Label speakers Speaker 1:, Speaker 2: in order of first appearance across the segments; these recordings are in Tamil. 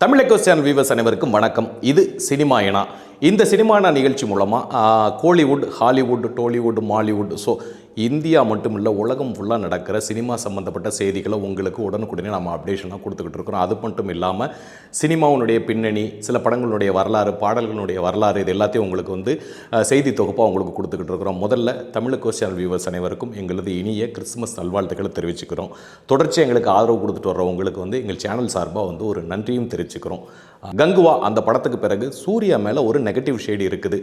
Speaker 1: தமிழக சேனல் வீவர்ஸ் அனைவருக்கும் வணக்கம். இது சினிமாயனா இந்த சினிமானா நிகழ்ச்சி மூலமாக Kollywood Hollywood Tollywood Mollywood so India மட்டும் இல்லை உலகம் ஃபுல்லாக நடக்கிற சினிமா சம்மந்தப்பட்ட செய்திகளை உங்களுக்கு உடனுக்குடனே நம்ம அப்டேஷனாக கொடுத்துக்கிட்டு இருக்கிறோம். அது மட்டும் இல்லாமல் சினிமாவுடைய பின்னணி சில படங்களுடைய வரலாறு பாடல்களுடைய வரலாறு இது எல்லாத்தையும் உங்களுக்கு வந்து செய்தி தொகுப்பாக உங்களுக்கு கொடுத்துக்கிட்டு இருக்கிறோம். முதல்ல தமிழக சேனல் வியூவர்ஸ் அனைவருக்கும் எங்களது இனிய கிறிஸ்துமஸ் நல்வாழ்த்துக்களை தெரிவிச்சுக்கிறோம். தொடர்ச்சி எங்களுக்கு ஆதரவு கொடுத்துட்டு வர்றவங்களுக்கு வந்து எங்கள் சேனல் சார்பாக வந்து ஒரு நன்றியும் தெரிவிச்சுக்கிறோம். கங்குவா அந்த படத்துக்கு பிறகு சூர்யா மேலே ஒரு நெகட்டிவ் ஷேடு இருக்குது.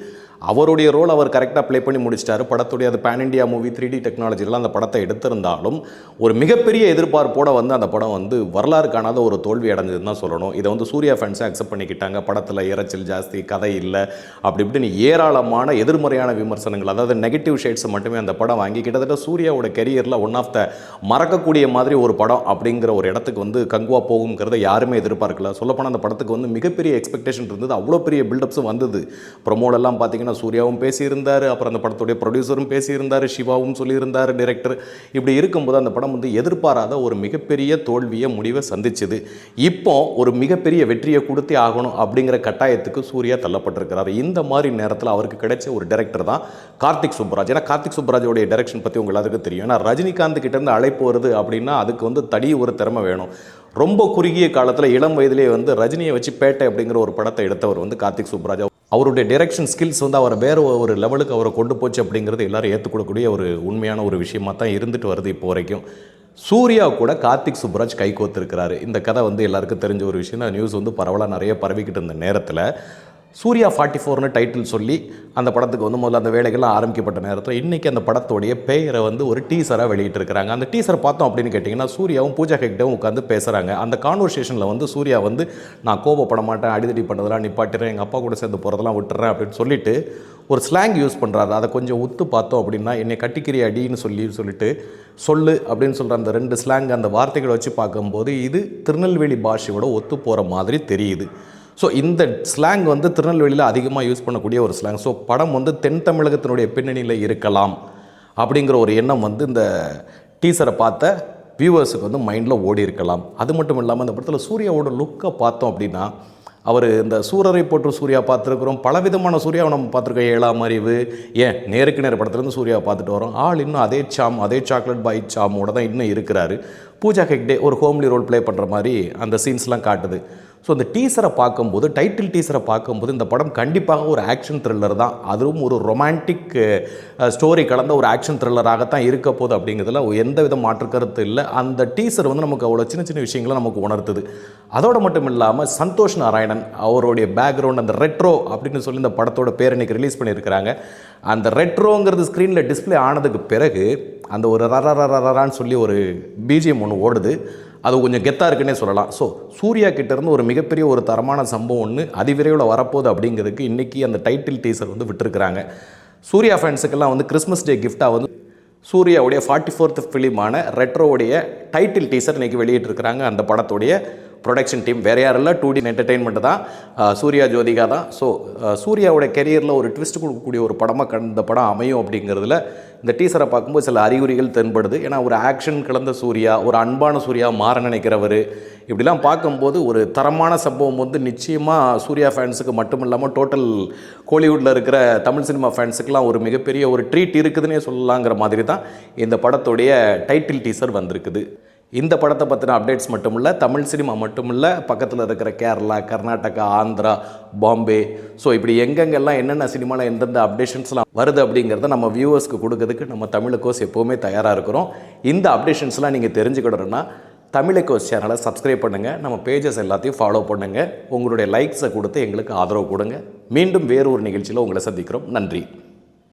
Speaker 1: அவருடைய ரோல் அவர் கரெக்டாக ப்ளே பண்ணி முடிச்சிட்டாரு. படத்துடைய அது pan India movie three D டெக்னாலஜிலாம் அந்த படத்தை எடுத்திருந்தாலும் ஒரு மிகப்பெரிய எதிர்பார்ப்போட வந்து அந்த படம் வந்து வரலாறு காணாத ஒரு தோல்வி அடைஞ்சதுன்னு தான் சொல்லணும். இதை வந்து சூர்யா ஃபேன்ஸே அக்செப்ட் பண்ணிக்கிட்டாங்க. படத்தில் இறைச்சல் ஜாஸ்தி கதை இல்லை. அப்படி இப்படின்னு ஏராளமான எதிர்மறையான விமர்சனங்கள் அதாவது நெகட்டிவ் ஷேட்ஸை மட்டுமே அந்த படம் வாங்கி கிட்டத்தட்ட சூர்யாவோட கெரியரில் ஒன் ஆஃப் த மறக்கக்கூடிய மாதிரி ஒரு படம் அப்படிங்கிற ஒரு இடத்துக்கு வந்து கங்குவா போகுங்கிறத யாருமே எதிர்பார்க்கல. சொல்லப்போனால் அந்த படத்துக்கு வந்து மிகப்பெரிய எக்ஸ்பெக்டேஷன் இருந்தது. அவ்வளோ பெரிய பில்டப்ஸும் வந்தது. ப்ரொமோலெல்லாம் பார்த்தீங்கன்னா சூர்யாவும் பேசியிருந்தார். அப்புறம் அந்த படத்துடைய ப்ரொடியூசரும் பேசியிருந்தார். சிவாவும் சொல்லியிருந்தார் டிரெக்டர் இப்படி இருக்கும்போது அந்த படம் வந்து எதிர்பாராத ஒரு மிகப்பெரிய தோல்வியை முடிவை சந்திச்சுது. இப்போ ஒரு மிகப்பெரிய வெற்றியை கொடுத்தே ஆகணும் அப்படிங்கிற கட்டாயத்துக்கு சூர்யா தள்ளப்பட்டிருக்கிறார். இந்த மாதிரி நேரத்தில் அவருக்கு கிடைச்ச ஒரு டேரக்டர் தான் கார்த்திக் சுப்ராஜ் ஏன்னா கார்த்திக் சுப்ராஜோடைய டைரக்ஷன் பற்றி உங்களுக்கு எல்லாத்துக்கும் தெரியும். ஏன்னா ரஜினிகாந்த் கிட்டேருந்து அழைப்பு வருது அப்படின்னா அதுக்கு வந்து தடி ஒரு திறமை வேணும். ரொம்ப குறுகிய காலத்தில் இளம் வயதிலே வந்து ரஜினியை வச்சு பேட்டை அப்படிங்கிற ஒரு படத்தை எடுத்தவர் வந்து கார்த்திக் சுப்ராஜ். அவருடைய டைரக்ஷன் ஸ்கில்ஸ் வந்து அவரை வேறு ஒரு லெவலுக்கு அவரை கொண்டு போச்சு அப்படிங்கிறது எல்லாரும் ஏற்றுக்கொள்ளக்கூடிய ஒரு உண்மையான ஒரு விஷயமாக தான் இருந்துட்டு வருது இப்போ வரைக்கும். சூர்யா கூட கார்த்திக் சுப்ராஜ் கை கோத்திருக்கிறாரு. இந்த கதை வந்து எல்லாருக்கும் தெரிஞ்ச ஒரு விஷயம் தான். நியூஸ் வந்து பரவலாக நிறைய பரவிக்கிட்டு இருந்த நேரத்தில் சூர்யா ஃபார்ட்டி ஃபோர்னு டைட்டில் சொல்லி அந்த படத்துக்கு வந்து முதல்ல அந்த வேலைகள்லாம் ஆரம்பிக்கப்பட்ட நேரத்தில் இன்றைக்கி அந்த படத்தோடைய பெயரை வந்து ஒரு டீசராக வெளியிட்டிருக்கிறாங்க. அந்த டீசரை பார்த்தோம் அப்படின்னு கேட்டிங்கன்னா சூர்யாவும் பூஜா ஹெக்டேவும் உட்காந்து பேசுகிறாங்க அந்த கான்வர்சேஷனில் வந்து சூர்யா வந்து நான் கோபப்பட மாட்டேன் அடிதடி பண்ணதெல்லாம் நிப்பாட்டுறேன் எங்கள் அப்பா கூட சேர்ந்து போகிறதெல்லாம் விட்டுறேன் அப்படின்னு சொல்லிட்டு ஒரு ஸ்லாங் யூஸ் பண்ணுறாரு அதை கொஞ்சம் உத்து பார்த்தோம் அப்படின்னா என்னை கட்டிக்கிரி அடின்னு சொல்லி சொல்லிட்டு சொல்லு அப்படின்னு சொல்கிற அந்த ரெண்டு ஸ்லாங் அந்த வார்த்தைகளை வச்சு பார்க்கும்போது இது திருநெல்வேலி பாஷையோட ஒத்து போகிற மாதிரி தெரியுது. ஸோ இந்த ஸ்லாங் வந்து திருநெல்வேலியில் அதிகமாக யூஸ் பண்ணக்கூடிய ஒரு ஸ்லாங் ஸோ படம் வந்து தென் தமிழகத்தினுடைய பின்னணியில் இருக்கலாம் அப்படிங்கிற ஒரு எண்ணம் வந்து இந்த டீசரை பார்த்த வியூவர்ஸுக்கு வந்து மைண்டில் ஓடி இருக்கலாம். அது மட்டும் இல்லாமல் இந்த படத்தில் சூர்யாவோட லுக்கை பார்த்தோம் அப்படின்னா அவர் இந்த சூரரை போற்று சூர்யா பார்த்துருக்குறோம். பலவிதமான சூர்யாவை நம்ம பார்த்துருக்கோம். ஏழாம் அறிவு ஏன் நேருக்கு நேர படத்துலேருந்து சூர்யாவை பார்த்துட்டு வரோம். ஆள் இன்னும் அதே சாம் அதே சாக்லேட் பாய் சாமோட தான் இன்னும் இருக்கிறாரு. பூஜா ஹெக்டே ஒரு ஹோம்லி ரோல் ப்ளே பண்ணுற மாதிரி அந்த சீன்ஸ்லாம் காட்டுது. ஸோ இந்த டீசரை பார்க்கும்போது டைட்டில் டீசரை பார்க்கும்போது இந்த படம் கண்டிப்பாக ஒரு ஆக்ஷன் த்ரில்லர் தான். அதுவும் ஒரு ரொமான்டிக் ஸ்டோரி கலந்த ஒரு ஆக்ஷன் த்ரில்லராகத்தான் இருக்க போகுது அப்படிங்கிறதுல எந்த வித மாற்று கருத்து இல்லை. அந்த டீசர் வந்து நமக்கு அவ்வளோ சின்ன சின்ன விஷயங்களை நமக்கு உணர்த்துது. அதோடு மட்டும் இல்லாமல் சந்தோஷ் நாராயணன் அவருடைய பேக்ரவுண்ட் அந்த ரெட்ரோ அப்படின்னு சொல்லி இந்த படத்தோட பேர் இன்றைக்கி ரிலீஸ் பண்ணியிருக்கிறாங்க. அந்த ரெட்ரோங்கிறது ஸ்க்ரீனில் டிஸ்ப்ளே ஆனதுக்கு பிறகு அந்த ஒரு ரரான்னு சொல்லி ஒரு பிஜிஎம் ஒன்று ஓடுது. அது கொஞ்சம் கெத்தாக இருக்குன்னே சொல்லலாம். ஸோ சூர்யா கிட்டேருந்து ஒரு மிகப்பெரிய ஒரு தரமான சம்பவம் ஒன்று அதிவிரைவில் வரப்போகுது அப்படிங்கிறதுக்கு இன்றைக்கி அந்த டைட்டில் டீசர் வந்து விட்டுருக்குறாங்க. சூர்யா ஃபேன்ஸுக்கெல்லாம் வந்து கிறிஸ்மஸ் டே கிஃப்டாக வந்து சூர்யாவுடைய ஃபார்ட்டி ஃபோர்த் ஃபிலிமான ரெட்ரோவுடைய டைட்டில் டீசர் இன்றைக்கி வெளியிட்டிருக்கிறாங்க. அந்த படத்துடைய ப்ரொடக்ஷன் டீம் வேறு யாரும் இல்லை டூ டி என்டர்டெயின்மெண்ட் தான். சூர்யா ஜோதிகா தான். ஸோ சூர்யாவோட கெரியரில் ஒரு ட்விஸ்ட் கொடுக்கக்கூடிய ஒரு படமாக கண்ட படம் அமையும் அப்படிங்கிறதுல இந்த டீசரை பார்க்கும்போது சில அறிகுறிகள் தென்படுது. ஏன்னா ஒரு ஆக்ஷன் கலந்த சூர்யா ஒரு அன்பான சூர்யா மாற நினைக்கிறவர். இப்படிலாம் பார்க்கும்போது ஒரு தரமான சம்பவம் வந்து நிச்சயமாக சூர்யா ஃபேன்ஸுக்கு மட்டும் இல்லாமல் டோட்டல் கோலிவுட்டில் இருக்கிற தமிழ் சினிமா ஃபேன்ஸுக்கெலாம் ஒரு மிகப்பெரிய ஒரு ட்ரீட் இருக்குதுன்னே சொல்லலாங்கிற மாதிரி தான் இந்த படத்துடைய டைட்டில் டீசர் வந்திருக்குது. இந்த படத்தை பற்றின அப்டேட்ஸ் மட்டும் இல்லை தமிழ் சினிமா மட்டும் இல்லை பக்கத்தில் இருக்கிற கேரளா கர்நாடகா ஆந்திரா பாம்பே. ஸோ இப்படி எங்கெங்கெல்லாம் என்னென்ன சினிமாவில் எந்தெந்த அப்டேஷன்ஸ்லாம் வருது அப்படிங்கிறத நம்ம வியூவர்ஸ்க்கு கொடுக்கறதுக்கு நம்ம தமிழுக்கோஸ் எப்போவுமே தயாராக இருக்கிறோம். இந்த அப்டேஷன்ஸ்லாம் நீங்கள் தெரிஞ்சுக்கிடணும்னா தமிழுக்கோஸ் சேனலை சப்ஸ்கிரைப் பண்ணுங்கள் நம்ம பேஜஸ் எல்லாத்தையும் ஃபாலோ பண்ணுங்கள் உங்களுடைய லைக்ஸை கொடுத்து எங்களுக்கு ஆதரவு கொடுங்க. மீண்டும் வேறு ஒரு நிகழ்ச்சியில் உங்களை சந்திக்கிறோம். நன்றி.